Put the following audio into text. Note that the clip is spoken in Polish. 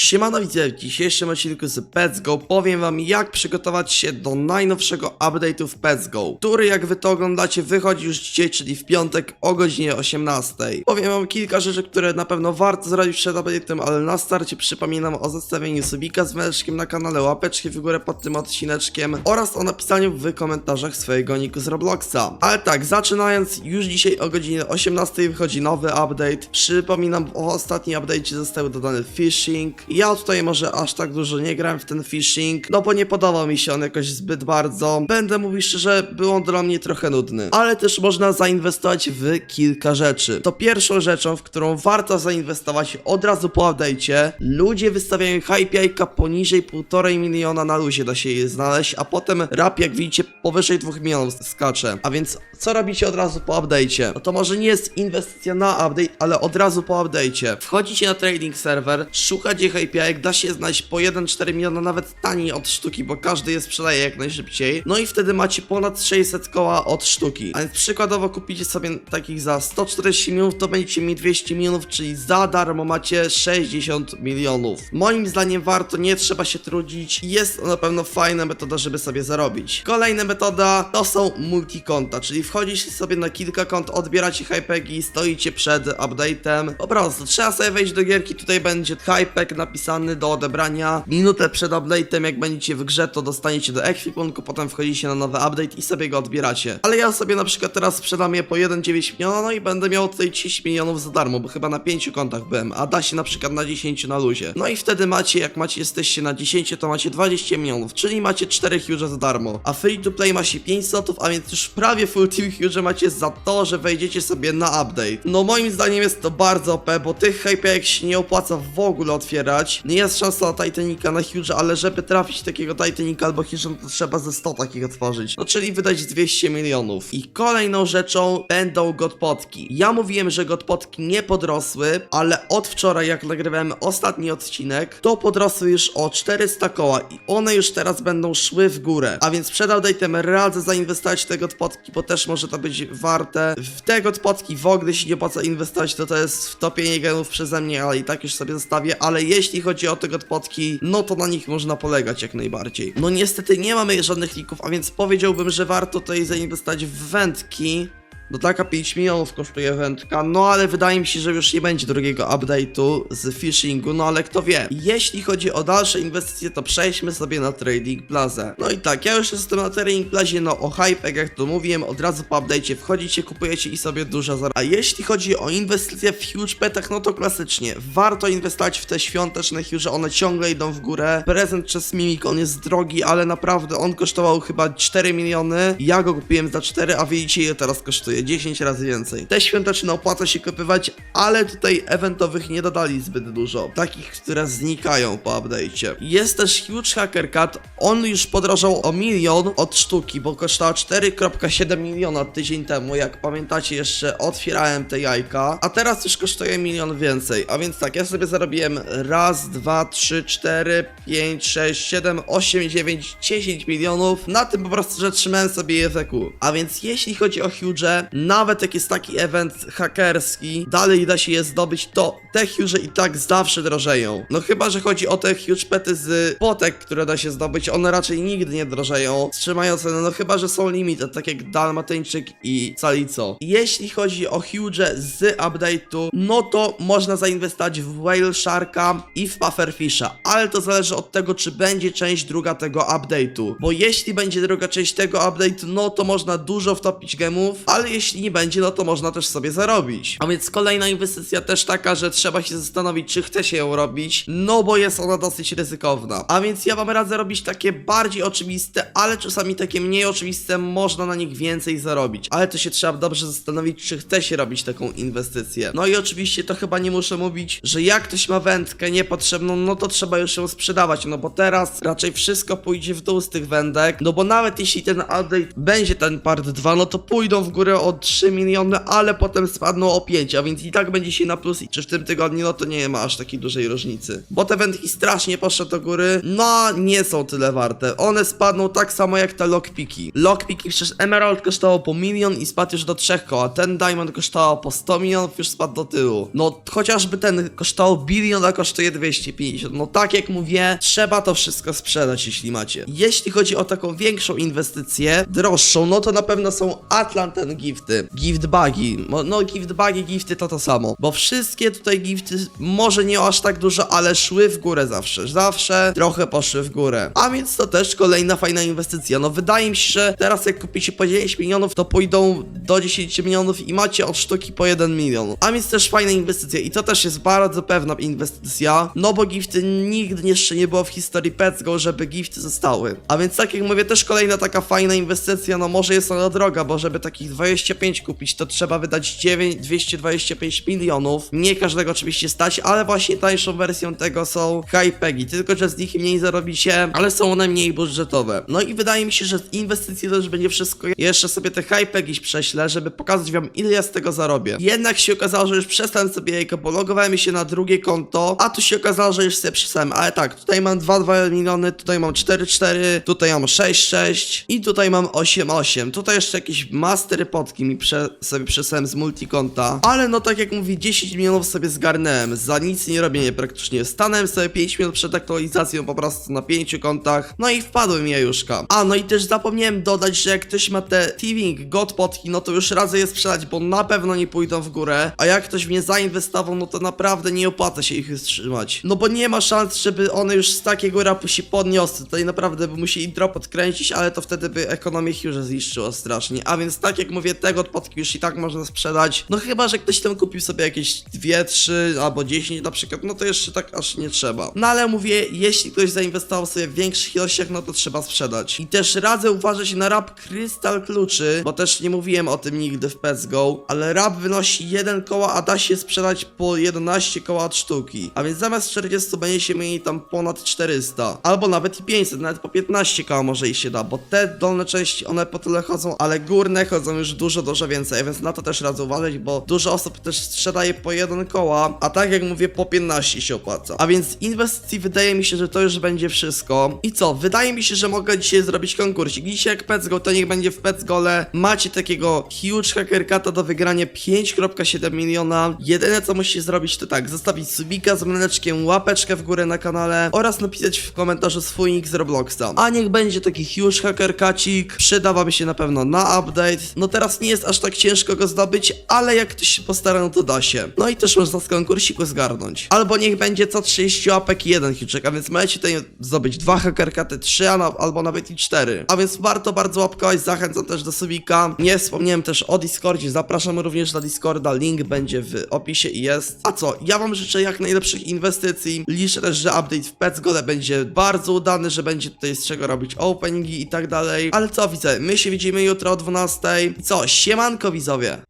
Siemano widzę, w dzisiejszym odcinku z Pets Go powiem wam jak przygotować się do najnowszego update'u w Pets Go, który jak wy to oglądacie wychodzi już dzisiaj, czyli w piątek o godzinie 18. Powiem wam kilka rzeczy, które na pewno warto zrobić przed update'em, ale na starcie przypominam o zostawieniu subika z meczkiem na kanale, łapeczki w górę pod tym odcineczkiem oraz o napisaniu w komentarzach swojego niku z Robloxa. Ale tak, zaczynając, już dzisiaj o godzinie 18 wychodzi nowy update. Przypominam, o ostatnim update'cie został dodany phishing. Ja tutaj może aż tak dużo nie grałem w ten phishing, no bo nie podobał mi się on jakoś zbyt bardzo. Będę mówił szczerze, był on dla mnie trochę nudny. Ale też można zainwestować w kilka rzeczy. To pierwszą rzeczą, w którą warto zainwestować od razu po update'cie, ludzie wystawiają hype jajka poniżej 1,5 miliona na luzie da się je znaleźć, a potem rap jak widzicie powyżej 2 milionów skacze. A więc co robicie od razu po update'cie? No to może nie jest inwestycja na update, ale od razu po update'cie. Wchodzicie na trading server, szukacie jajek, da się znaleźć po 1,4 miliona, nawet taniej od sztuki, bo każdy je sprzedaje jak najszybciej. No i wtedy macie ponad 600 koła od sztuki. A więc przykładowo kupicie sobie takich za 140 milionów, to będziecie mieli 200 milionów, czyli za darmo macie 60 milionów. Moim zdaniem warto, nie trzeba się trudzić. Jest to na pewno fajna metoda, żeby sobie zarobić. Kolejna metoda to są multikonta, czyli wchodzicie sobie na kilka kont, odbieracie hypegi, stoicie przed update'em. Po prostu trzeba sobie wejść do gierki, tutaj będzie hypek napisany do odebrania. Minutę przed update'em, jak będziecie w grze, to dostaniecie do ekwipunku, potem wchodzicie na nowy update i sobie go odbieracie. Ale ja sobie na przykład teraz sprzedam je po 1,9 miliona, no i będę miał tutaj 30 milionów za darmo, bo chyba na 5 kontach byłem, a da się na przykład na 10 na luzie. No i wtedy macie, jak macie, jesteście na 10, to macie 20 milionów, czyli macie 4 huge za darmo. A free to play ma się 5 slotów, a więc już prawie full team huge macie za to, że wejdziecie sobie na update. No moim zdaniem jest to bardzo OP, bo tych hype się nie opłaca w ogóle otwierać. Nie jest szansa na Titanica na huge, ale żeby trafić takiego Titanica albo huge, no to trzeba ze 100 takich otworzyć. No czyli wydać 200 milionów. I kolejną rzeczą będą godpotki. Ja mówiłem, że godpotki nie podrosły, ale od wczoraj jak nagrywałem ostatni odcinek, to podrosły już o 400 koła i one już teraz będą szły w górę. A więc przed update'em radzę zainwestować w te godpotki, bo też może to być warte. W te godpotki w ogóle się nie opłaca inwestować, to to jest wtopienie genów przeze mnie, ale i tak już sobie zostawię. Ale jeśli chodzi o te godpotki, no to na nich można polegać jak najbardziej. No niestety nie mamy żadnych lików, a więc powiedziałbym, że warto tutaj zainwestować w wędki. No taka 5 milionów kosztuje wędka, no ale wydaje mi się, że już nie będzie drugiego update'u z phishingu, no ale kto wie. Jeśli chodzi o dalsze inwestycje, to przejdźmy sobie na Trading Plaza. No i tak, ja już jestem na Trading Plazie, no o hype, jak to mówiłem, od razu po update'cie wchodzicie, kupujecie i sobie dużo zarabiacie. A jeśli chodzi o inwestycje w huge petach, no to klasycznie, warto inwestować w te świąteczne huge, one ciągle idą w górę. Prezent przez Mimik, on jest drogi, ale naprawdę on kosztował chyba 4 miliony, ja go kupiłem za 4, a widzicie ile teraz kosztuje. 10 razy więcej. Te świąteczne opłaca się kupywać, ale tutaj eventowych nie dodali zbyt dużo. Takich, które znikają po update'cie. Jest też Huge Hacker Cat. On już podrożał o milion od sztuki, bo kosztowała 4,7 miliona tydzień temu. Jak pamiętacie, jeszcze otwierałem te jajka. A teraz już kosztuje milion więcej. A więc tak, ja sobie zarobiłem raz, dwa, trzy, cztery, pięć, sześć, siedem, osiem, dziewięć, dziesięć milionów. Na tym po prostu, że trzymałem sobie JFQ. A więc jeśli chodzi o Huge, nawet jak jest taki event hakerski, dalej da się je zdobyć, to te huge i tak zawsze drożeją. No chyba, że chodzi o te huge pety z potek, które da się zdobyć, one raczej nigdy nie drożeją. Trzymają cenę, no chyba, że są limited, tak jak Dalmatyńczyk i Calico. Jeśli chodzi o huge z update'u, no to można zainwestować w Whale Sharka i w Pufferfisha, ale to zależy od tego, czy będzie część druga tego update'u. Bo jeśli będzie druga część tego update'u, no to można dużo wtopić gemów, ale jeśli nie będzie, no to można też sobie zarobić. A więc kolejna inwestycja też taka, że trzeba się zastanowić, czy chce się ją robić, no bo jest ona dosyć ryzykowna. A więc ja wam radzę robić takie bardziej oczywiste, ale czasami takie mniej oczywiste, można na nich więcej zarobić. Ale to się trzeba dobrze zastanowić, czy chce się robić taką inwestycję. No i oczywiście to chyba nie muszę mówić, że jak ktoś ma wędkę niepotrzebną, no to trzeba już ją sprzedawać, no bo teraz raczej wszystko pójdzie w dół z tych wędek, no bo nawet jeśli ten update będzie ten part 2, no to pójdą w górę o o 3 miliony, ale potem spadną o 5, a więc i tak będzie się na plus czy w tym tygodniu, no to nie ma aż takiej dużej różnicy. Bo te wędki strasznie poszły do góry, no nie są tyle warte. One spadną tak samo jak te lockpiki. Lockpiki przecież Emerald kosztowało po milion i spadł już do 3 koła, ten Diamond kosztował po 100 milionów, już spadł do tyłu. No chociażby ten kosztował bilion, a kosztuje 250. No tak jak mówię, trzeba to wszystko sprzedać, jeśli macie. Jeśli chodzi o taką większą inwestycję, droższą, no to na pewno są Atlanten gifty, gift bagi. No, gift bagi, gifty to to samo. Bo wszystkie tutaj gifty, może nie aż tak dużo, ale szły w górę zawsze. Zawsze trochę poszły w górę. A więc to też kolejna fajna inwestycja. No wydaje mi się, że teraz jak kupicie po 9 milionów, to pójdą do 10 milionów i macie od sztuki po 1 milion. A więc też fajna inwestycja i to też jest bardzo pewna inwestycja, no bo gifty nigdy jeszcze nie było w historii Pets Go, żeby gifty zostały. A więc tak jak mówię, też kolejna taka fajna inwestycja, no może jest ona droga, bo żeby takich 25 kupić, to trzeba wydać 9, 225 milionów. Nie każdego oczywiście stać, ale właśnie tańszą wersją tego są HiPegi, tylko że z nich mniej zarobicie, ale są one mniej budżetowe. No i wydaje mi się, że z inwestycji już będzie wszystko. Jeszcze sobie te HiPegi prześlę, żeby pokazać wam ile ja z tego zarobię. Jednak się okazało, że już przestałem sobie jajko, bo logowałem się na drugie konto, a tu się okazało, że już sobie przestałem. Ale tak, tutaj mam 2,2 miliony, tutaj mam 4,4, tutaj mam 6,6 i tutaj mam 8,8. Tutaj jeszcze jakieś mastery potki mi prze, sobie przesłałem z multikonta, ale no tak jak mówię, 10 milionów sobie zgarnąłem. Za nic nie robię praktycznie. Stanąłem sobie 5 minut przed aktualizacją po prostu na 5 kontach, no i wpadły mi jajuszka. A no i też zapomniałem dodać, że jak ktoś ma te Thieving God potki, no to już radzę je sprzedać, bo na pewno nie pójdą w górę. A jak ktoś w nie zainwestował, no to naprawdę nie opłaca się ich wstrzymać. No bo nie ma szans, żeby one już z takiego rapu się podniosły. Tutaj naprawdę by musieli drop odkręcić, ale to wtedy by ekonomię Hughes zniszczyło strasznie. A więc tak jak mówię, tego podki już i tak można sprzedać. No chyba, że ktoś tam kupił sobie jakieś 2, 3 albo 10 na przykład, no to jeszcze tak aż nie trzeba. No ale mówię, jeśli ktoś zainwestował sobie w większych ilościach, no to trzeba sprzedać. I też radzę uważać na rap krystal kluczy, bo też nie mówiłem o tym nigdy w Pets Go, ale rap wynosi 1 koła, a da się sprzedać po 11 koła od sztuki. A więc zamiast 40 będzie się mieli tam ponad 400. Albo nawet i 500, nawet po 15 koła może i się da, bo te dolne części one po tyle chodzą, ale górne chodzą już dużo, dużo więcej, więc na to też radzę uważać, bo dużo osób też sprzedaje po 1 koła, a tak jak mówię, po 15 się opłaca. A więc inwestycji wydaje mi się, że to już będzie wszystko. I co? Wydaje mi się, że mogę dzisiaj zrobić konkursik. Dzisiaj jak Pets Go, to niech będzie w Pets Gole. Macie takiego huge hackerkata do wygrania 5,7 miliona. Jedyne co musicie zrobić to tak, zostawić subika z mleczkiem, łapeczkę w górę na kanale oraz napisać w komentarzu swój nick z Robloxa. A niech będzie taki huge hackerkacik, przyda wam się na pewno na update. No teraz nie jest aż tak ciężko go zdobyć, ale jak ktoś się postara, no to da się. No i też można z konkursiku zgarnąć. Albo niech będzie co 30 łapek i jeden huczek, a więc możecie tutaj zdobyć dwa hackerkaty, trzy, a albo nawet i cztery. A więc warto bardzo łapkować, zachęcam też do subika. Nie wspomniałem też o Discordzie, zapraszam również na Discorda, link będzie w opisie i jest. A co, ja wam życzę jak najlepszych inwestycji. Liczę też, że update w Pets Gole będzie bardzo udany, że będzie tutaj z czego robić openingi i tak dalej. Ale co widzę, my się widzimy jutro o 12. I co, siemanko widzowie.